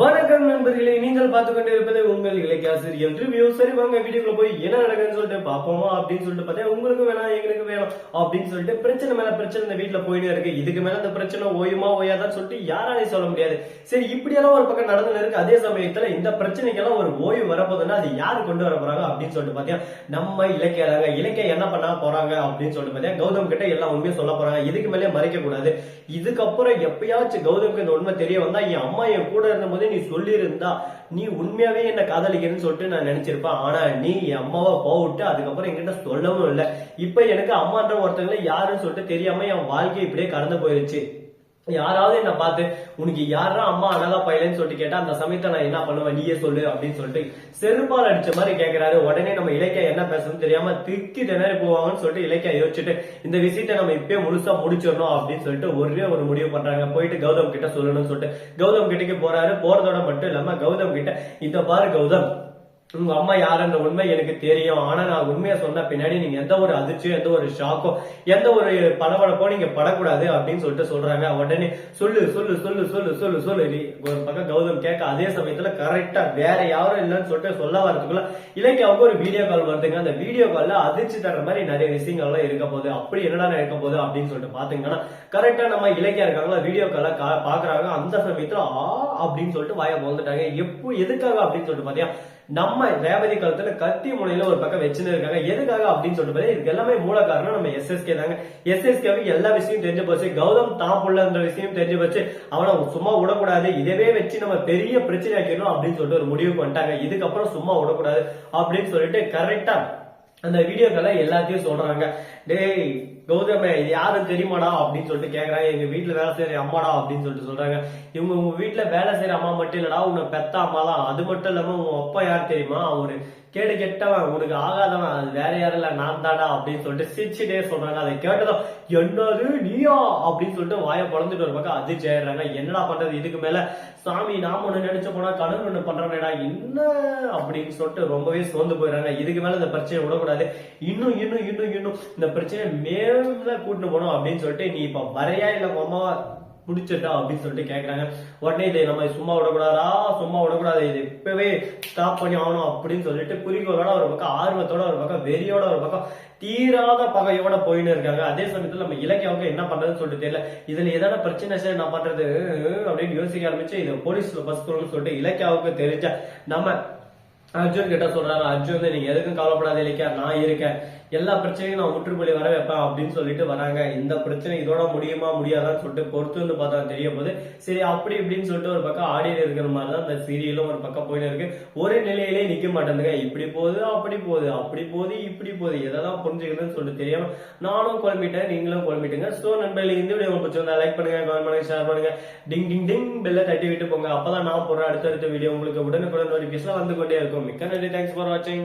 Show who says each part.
Speaker 1: வணக்கம் நண்பர்களே நீங்கள் பார்த்து கொண்டு இருப்பது உங்கள் இலக்கியாசிரியர் ரிவ்யூ சரி வாங்க வீடியோக்குள்ள போய் என்ன நடக்குதுன்னு சொல்லிட்டு பார்ப்போமா? அப்படின்னு சொல்லிட்டு பார்த்தா உங்களுக்கு வேணாம் எங்களுக்கு வேணும் அப்படின்னு சொல்லிட்டு பிரச்சனை மேல பிரச்சனை இந்த வீட்டுல போயிட்டே இருக்கு. இதுக்கு மேல இந்த பிரச்சனை ஓயுமா ஓயாதான்னு சொல்லிட்டு யாராலையும் சொல்ல முடியாது. சரி இப்படியெல்லாம் ஒரு பக்கம் நடந்து இருக்கு. அதே சமயத்துல இந்த பிரச்சனைக்கெல்லாம் ஒரு ஓய்வு வரப்போகுதுன்னா அது யாரு கொண்டு வர போறாங்க அப்படின்னு சொல்லிட்டு பார்த்தியா நம்ம இலக்கியாதாங்க இலக்கியம் இலக்கிய என்ன பண்ண போறாங்க அப்படின்னு சொல்லிட்டு பார்த்தியா கௌதம் கிட்ட எல்லா உண்மையும் சொல்ல போறாங்க. இதுக்கு மேலே மறைக்க கூடாது. இதுக்கப்புறம் எப்பயாச்சும் கௌதம்க்கு இந்த உண்மை தெரிய வந்தா என் அம்மா என் கூட இருந்த போது நீ சொல்லியிருந்தா நீ உண்மையாவே என்ன காதலிக்கிறேன்னு சொல்லிட்டு நான் நினைச்சிருப்பேன். ஆனா நீ என் அம்மாவை போவிட்டு அதுக்கப்புறம் என்கிட்ட சொல்லவும் இல்லை. இப்ப எனக்கு அம்மான்ற ஒருத்தங்களை யாருன்னு சொல்லிட்டு தெரியாம என் வாழ்க்கை இப்படியே கடந்து போயிருச்சு. யாராவது என்ன பார்த்து உனக்கு யாரா அம்மா அழகா பையலன்னு சொல்லிட்டு கேட்டா அந்த சமயத்தை நான் என்ன பண்ணுவேன்? நீயே சொல்லு அப்படின்னு சொல்லிட்டு செருப்பால் அடிச்ச மாதிரி கேட்கிறாரு உடனே நம்ம இலக்கிய என்ன பேசணும்னு தெரியாம திக்கி திணறி போவாங்கன்னு சொல்லிட்டு இலக்கியா யோசிச்சுட்டு இந்த விஷயத்தை நம்ம இப்பயே முழுசா முடிச்சிடணும் அப்படின்னு சொல்லிட்டு ஒரே ஒரு முடிவு பண்றாங்க. போயிட்டு கௌதம் கிட்ட சொல்லணும்னு சொல்லிட்டு கௌதம் கிட்டக்கு போறாரு. போறதோட மட்டும் இல்லாம கௌதம் கிட்ட இத பாரு கௌதம் உங்க அம்மா யாருன்ற உண்மை எனக்கு தெரியும். ஆனா நான் உண்மையை சொன்ன பின்னாடி நீங்க எந்த ஒரு அதிர்ச்சியோ எந்த ஒரு ஷாக்கோ எந்த ஒரு படபடப்போ நீங்க படக்கூடாது அப்படின்னு சொல்லிட்டு சொல்றாங்க. உடனே சொல்லு சொல்லு சொல்லு சொல்லு சொல்லு சொல்லு. ஒரு பக்கம் கௌதம் கேட்க அதே சமயத்துல கரெக்டா வேற யாரும் இல்லைன்னு சொல்லிட்டு சொல்ல வரதுக்குள்ள இலக்கியாவுக்கு ஒரு வீடியோ கால் வருதுங்க. அந்த வீடியோ கால்ல அதிர்ச்சி தர மாதிரி நிறைய விஷயங்கள்லாம் இருக்க போகுது. அப்படி என்னடா இருக்க போகுது அப்படின்னு சொல்லிட்டு பாத்தீங்கன்னா கரெக்டா நம்ம இலக்கியா இருக்காங்களா வீடியோ கால பாக்குறாங்க. அந்த சமயத்துல ஆ அப்படின்னு சொல்லிட்டு வாய வந்துட்டாங்க எப்போ எதுக்காக அப்படின்னு சொல்லிட்டு பாத்தியா? நம்ம ரேவதி காலத்துல கத்தி முனையில ஒரு பக்கம் வச்சுன்னு இருக்காங்க. எதுக்காக அப்படின்னு சொல்லிட்டு பார்த்தா இதுக்கு எல்லாமே மூல காரணம் நம்ம எஸ்எஸ்கே தாங்க. எஸ்எஸ்கேவுக்கு எல்லா விஷயம் தெரிஞ்சு போச்சு. கௌதம் தான் புள்ளன்ற விஷயம் தெரிஞ்சு போச்சு. அவனை சும்மா விடக்கூடாது. இதவே வச்சு நம்ம பெரிய பிரச்சனை ஆக்கிடணும் அப்படின்னு சொல்லிட்டு ஒரு முடிவுக்கு வந்துட்டாங்க. இதுக்கப்புறம் சும்மா விடக்கூடாது அப்படின்னு சொல்லிட்டு கரெக்டா அந்த வீடியோக்களை எல்லாத்தையும் சொல்றாங்க. டேய் கௌதமே இது யாரும் தெரியுமாடா அப்படின்னு சொல்லிட்டு கேட்கறாங்க எங்க வீட்டுல வேலை செய்யற அம்மாடா அப்படின்னு சொல்லிட்டு சொல்றாங்க. இவங்க உங்க வீட்டுல வேலை செய்யற அம்மா மட்டும் இல்லடா உன்னை பெத்த அம்மாலாம் அது மட்டும் இல்லாம உன் அப்பா யார் தெரியுமா? அவரு கேடு கெட்டவன் உனக்கு ஆகாதவன் அது வேற யாரும் இல்ல நான் தாடா அப்படின்னு சொல்லிட்டு சிரிச்சுட்டே சொல்றாங்க. அதை கேட்டதும் என்னது நீயா? அப்படின்னு சொல்லிட்டு வாயை பிறந்துட்டு ஒரு பக்கம் அதிர்ச்சி ஆயிடுறாங்க. என்னடா பண்றது? இதுக்கு மேல சாமி நாம ஒண்ணு நினைச்சு போனா கடவுள் ஒண்ணு பண்றேடா என்ன? அப்படின்னு சொல்லிட்டு ரொம்பவே சோர்ந்து போயிடுறாங்க. இதுக்கு மேல இந்த பிரச்சனை விடக்கூடாது. இன்னும் இன்னும் இன்னும் இன்னும் இந்த பிரச்சனை மேல கூட்டிட்டு போனோம் அப்படின்னு சொல்லிட்டு நீ இப்ப வரையா இல்ல உங்க முடிச்சிட்டா அப்படின்னு சொல்லிட்டு கேட்குறாங்க உடனே இதை நம்ம சும்மா விடக்கூடாதா? சும்மா விடக்கூடாது. இது இப்பவே ஸ்டாப் பண்ணி ஆகணும் அப்படின்னு சொல்லிட்டு குறிக்கோளோட ஒரு பக்கம் ஆர்வத்தோட ஒரு பக்கம் வெறியோட ஒரு பக்கம் தீராத பகையோட போயின்னு இருக்காங்க. அதே சமயத்தில் நம்ம இலக்கியாவுக்கு என்ன பண்றதுன்னு சொல்லிட்டு தெரியல. இதுல ஏதாவது பிரச்சனை சார் நான் பண்றது அப்படின்னு யோசிக்க ஆரம்பிச்சு இதை போலீஸ்ல பஸ் சொல்லிட்டு இலக்கியாவுக்கு தெரிஞ்ச நம்ம அர்ஜுன் கிட்ட சொல்றாரு அர்ஜுன் வந்து நீங்க எதுக்கும் கவலைப்படாத இலக்கியா நான் இருக்கேன். எல்லா பிரச்சனையும் நான் முற்றுப்புள்ளி வர வைப்பேன் அப்படின்னு சொல்லிட்டு வராங்க. இந்த பிரச்சனை இதோட முடியுமா முடியாதான்னு சொல்லிட்டு பொறுத்து வந்து பார்த்தா தெரிய போது சரி அப்படி இப்படின்னு சொல்லிட்டு ஒரு பக்கம் ஆடியில் இருக்கிற மாதிரி தான் இந்த சீரியலும் ஒரு பக்கம் போயிட்டு இருக்கு. ஒரே நிலையிலே நிக்க மாட்டேங்குதுங்க இப்படி போகுது அப்படி போகுது அப்படி போகுது இப்படி போகுது. எதாவது புரிஞ்சுக்கிறதுன்னு சொல்லிட்டு தெரியாம நானும் குழம்பிட்டேன் நீங்களும் குழம்பிட்டுங்க. ஸோ நண்பர்கள் இந்த வீடியோ உங்களுக்கு பிடிச்சிருந்தா லைக் பண்ணுங்க கமெண்ட் பண்ணுங்க ஷேர் பண்ணுங்க. டிங் டிங் டிங் பெல்ல தட்டி விட்டு போங்க. அப்பதான் நான் போடுற அடுத்தடுத்த வீடியோ உங்களுக்கு உடனுக்குடன் ஒரு நோட்டிபிகேஷன் வந்து கொண்டே இருக்கும். from Mikan Reddy. Thanks for watching.